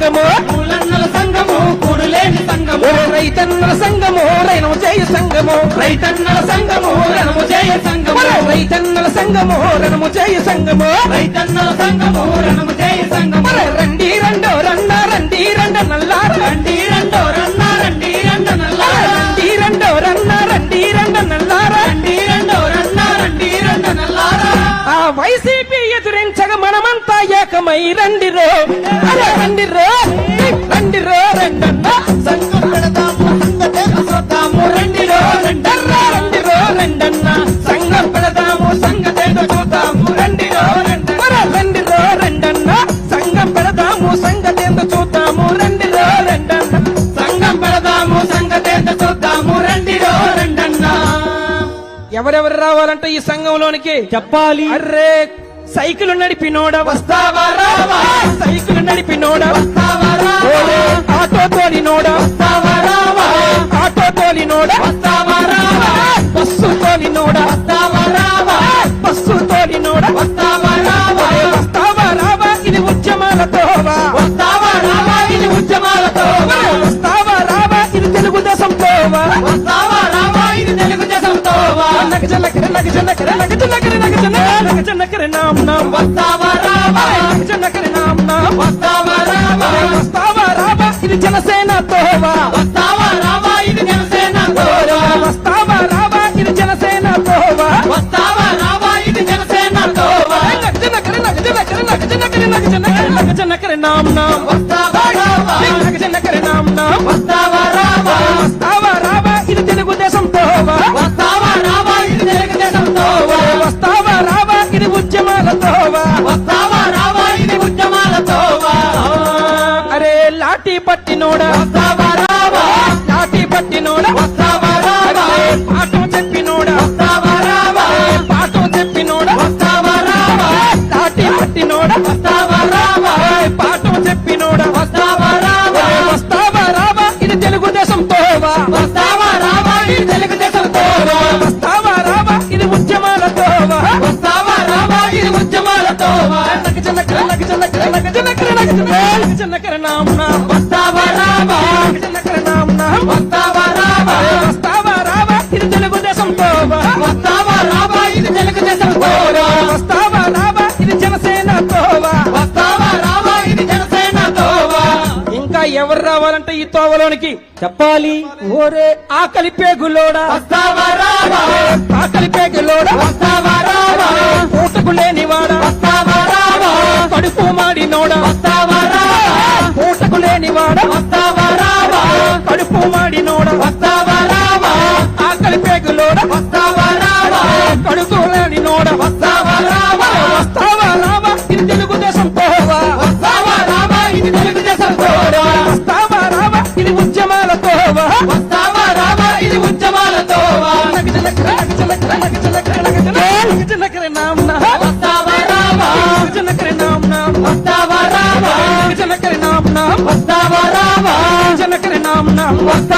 సంఘము కూడులేని సంఘము రైతన్నల సంఘము రైనము చేయ సంఘము రైతన్నల సంఘము రణము చేయ సంఘము రైతన్నల సంఘము రణము చేయ సంఘము రైతన్నల సంఘము రణము చేయ సంఘము రండి రెండో రన్న రండి రెండ నల్లార రండి రెండో రన్న రండి రెండు నల్ల. రండి రెండో రన్న రండి రెండ నల్లార. రండి రెండో రన్న రండి రెండు నల్లారా. ఆ వైసీపీ ఎదురించగా మనమంతా ఏకమై రండిరో అరే రండిరో రండిరో రెండన్న సంఘం పెడతాము సంగతేను చూద్దాము రండిరో రెండర్రా రండిరో రెండన్న. సంఘం పెడతాము సంగతేను చూద్దాము రండిరో మరి రండిరో రెండన్న. సంఘం పెడదాము సంగతేందో చూద్దాము రండిరో రెండన్న. సంఘం పెడదాము సంగతేందో చూద్దాము రండిరో రెండన్నా. ఎవరెవరు రావాలంటే ఈ సంఘంలోనికి? చెప్పాలి. అర్రే సైకిల్ నడిపినోడ వస్తావా రావా? సైకిల్ నడిపినోడ వస్తావా రావా? ఆటో తోలినోడ నగ జనకర నగ జనకర నగ జనకర నగ జనకర నగ జనకర నామ్ నామ్ వస్తావా రావా నగ జనకర నామ్ నామ్ వస్తావా రావా వస్తావా రావా ఇది జనసేన తోవా వస్తావా రావా ఇది జనసేనతో వస్తావా రావా ఇది జనసేన తోవా వస్తావా రావా ఇది జనకర నామ్ నామ్ లాఠీ పట్టినోడ లాఠీ పట్టినోడ పాఠం చెప్పినోడ పాఠం చెప్పినోడ లాఠీ పట్టినోడ పాఠం చెప్పినోడ వస్తావా రావా ఇది తెలుగుదేశం తోవా వస్తావా రావా ఇది తెలుగుదేశంతో వస్తావా రావా ఇది ఉద్యమాల తోవా వస్తావా రావా ఇది నగ నగ నగ నగ నగ ఎవరు రావాలంటే ఈ తోవలోనికి? చెప్పాలి. ఓరే ఆకలి పేగులోడా? ఆకలి పేగులోడా? పూటకు లేనివాడా కడుపు మాడినోడా పూటకు లేనివాడా కడుపు మాడినోడా ఆకలి పేగులోడా? కడుపు నామ్ వస్తావా నగ జనకర నామ్ నామ్ వస్తావా నగ జనకర నామ్ నామ్ వస్తావా నగ జనకర నామ్ నామ్ వస్తావా